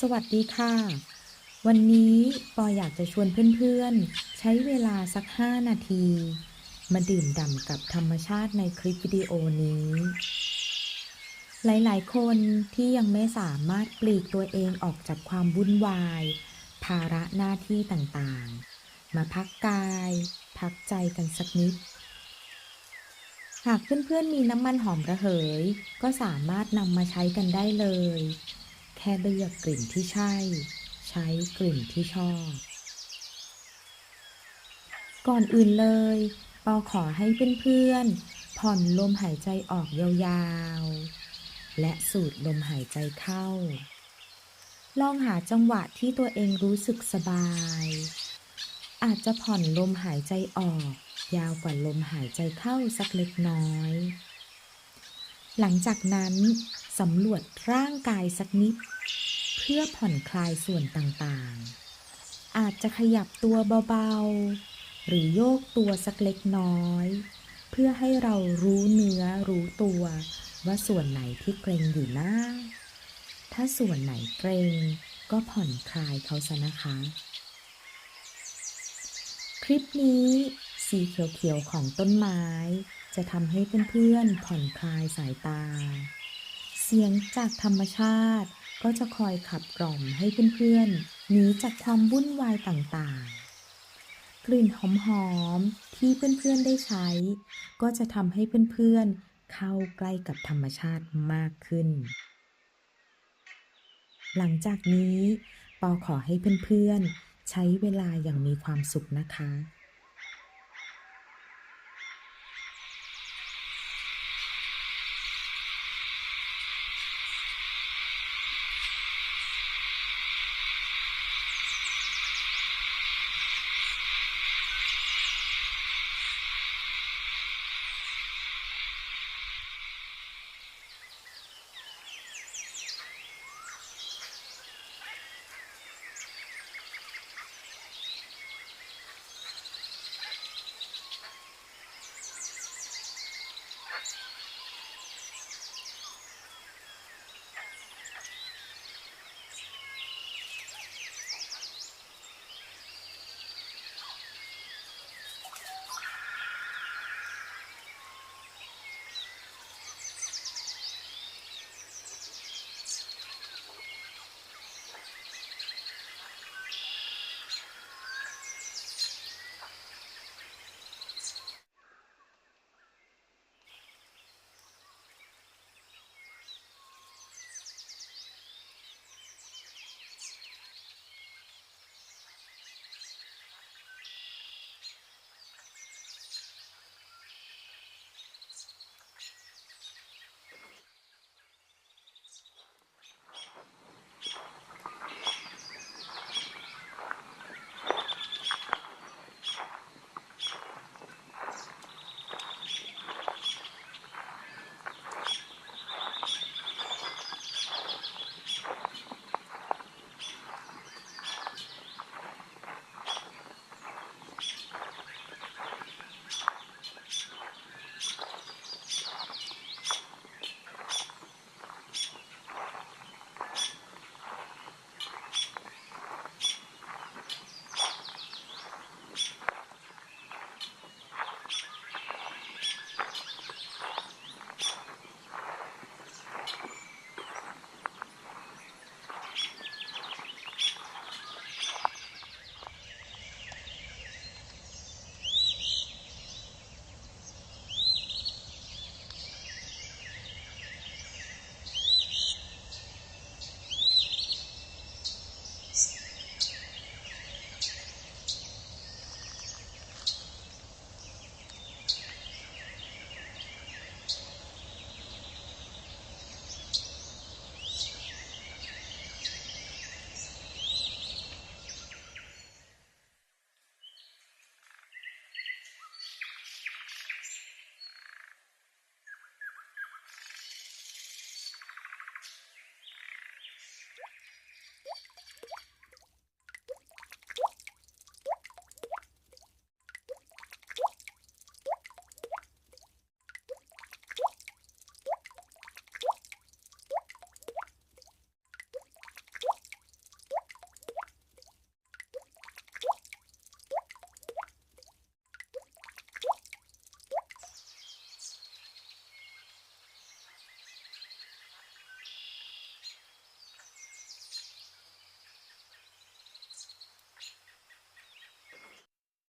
สวัสดีค่ะ วันนี้ปออยากจะชวนเพื่อนๆ ใช้เวลาสัก 5 นาที มาดื่มด่ำกับธรรมชาติในคลิปวิดีโอนี้ หลายๆ คนที่ยังไม่สามารถปลีกตัวเองออกจากความวุ่นวาย ภาระหน้าที่ต่างๆ มาพักกาย พักใจกันสักนิดหากเพื่อนๆมีน้ำมันหอมระเหย ก็สามารถนำมาใช้กันได้เลย ค่เลือกกลิ่นที่ใช่ ใช้กลิ่นที่ชอบ ก่อนอื่นเลยปอขอให้เพื่อนๆ ผ่อนลมหายใจออกยาวๆ และสูดลมหายใจเข้า ลองหาจังหวะที่ตัวเองรู้สึกสบาย อาจจะผ่อนลมหายใจออก ยาวกว่าลมหายใจเข้าสักเล็กน้อย หลังจากนั้น สำรวจร่างกายสักนิด เพื่อผ่อนคลายส่วนต่างๆ อาจจะขยับตัวเบาๆ หรือโยกตัวสักเล็กน้อย เพื่อให้เรารู้เนื้อรู้ตัวว่าส่วนไหนที่เกร็งอยู่นะถ้าส่วนไหนเกร็งก็ผ่อนคลายเขาซะนะคะ คลิปนี้สีเขียวๆของต้นไม้ จะทำให้เพื่อนๆผ่อนคลายสายตา เสียงจากธรรมชาติ ก็จะคอยขับกล่อมให้เพื่อนๆหนีจากความวุ่นวายต่างๆ กลิ่นหอมๆที่เพื่อนๆได้ใช้ ก็จะทำให้เพื่อนๆเข้าใกล้กับธรรมชาติมากขึ้น หลังจากนี้ปอขอให้เพื่อนๆใช้เวลาอย่างมีความสุขนะคะ